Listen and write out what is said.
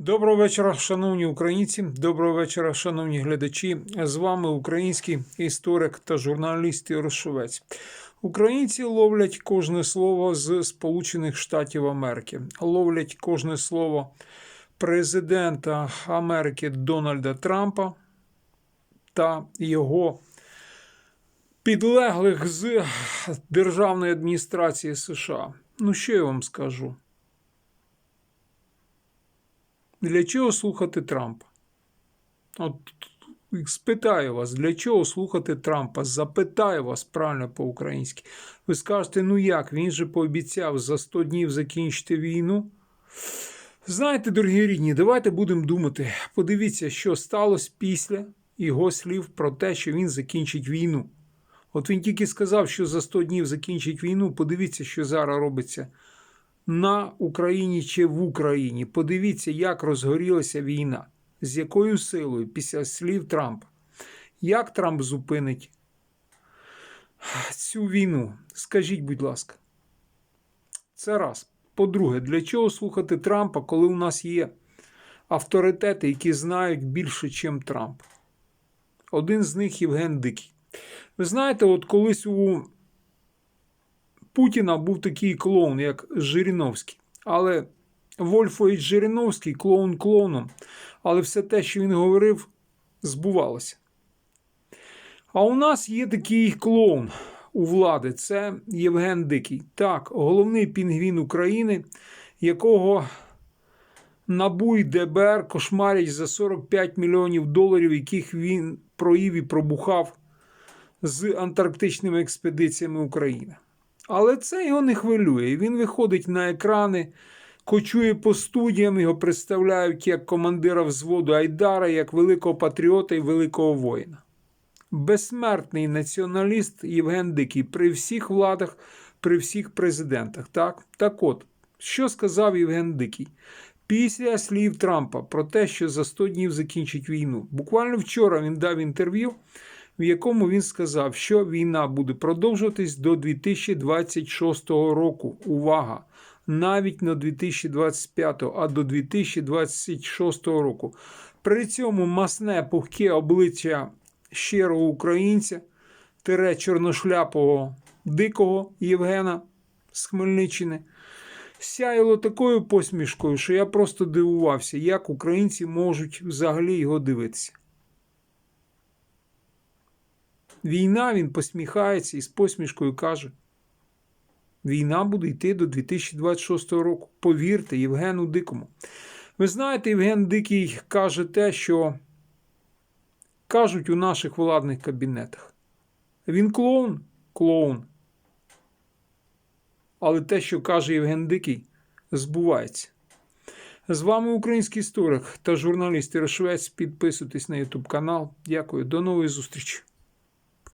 Доброго вечора, шановні українці. Доброго вечора, шановні глядачі. З вами український історик та журналіст Ярошовець. Українці ловлять кожне слово з Сполучених Штатів Америки, ловлять кожне слово президента Америки Дональда Трампа та його підлеглих з Державної адміністрації США. Ну, що я вам скажу? Для чого слухати Трампа? От спитаю вас, для чого слухати Трампа? Запитаю вас правильно по-українськи. Ви скажете, ну як, він же пообіцяв за 100 днів закінчити війну. Знаєте, дорогі рідні, давайте будемо думати. Подивіться, що сталося після його слів про те, що він закінчить війну. От він тільки сказав, що за 100 днів закінчить війну. Подивіться, що зараз робиться на Україні чи в Україні. Подивіться, як розгорілася війна, з якою силою після слів Трампа. Як Трамп зупинить цю війну? Скажіть, будь ласка. Це раз. По-друге, для чого слухати Трампа, коли у нас є авторитети, які знають більше, ніж Трамп? Один з них Євген Дикий. Ви знаєте, от колись у Путіна був такий клоун, як Жириновський. Але Вольфович Жириновський клоун клоуном. Але все те, що він говорив, збувалося. А у нас є такий клоун у влади це Євген Дикий. Так, головний пінгвін України, якого НАБУ і ДБР кошмарять за 45 мільйонів доларів, яких він проїв і пробухав з антарктичними експедиціями України. Але це його не хвилює. Він виходить на екрани, кочує по студіям, його представляють як командира взводу Айдара, як великого патріота і великого воїна. Безсмертний націоналіст Євген Дикий при всіх владах, при всіх президентах. Так, так от, що сказав Євген Дикий? Після слів Трампа про те, що за 100 днів закінчить війну. Буквально вчора він дав інтерв'ю в якому він сказав, що війна буде продовжуватись до 2026 року. Увага! Навіть на 2025, а до 2026 року. При цьому масне пухке обличчя щирого українця, тире чорношляпого дикого Євгена з Хмельниччини. Сяяло такою посмішкою, що я просто дивувався, як українці можуть взагалі його дивитися. Війна, він посміхається і з посмішкою каже: Війна буде йти до 2026 року. Повірте, Євгену Дикому. Ви знаєте, Євген Дикий каже те, що кажуть у наших владних кабінетах. Він клоун, клоун. Але те, що каже Євген Дикий, збувається. З вами український історик та журналіст Ірошвець. Підписуйтесь на YouTube канал. Дякую, до нової зустрічі.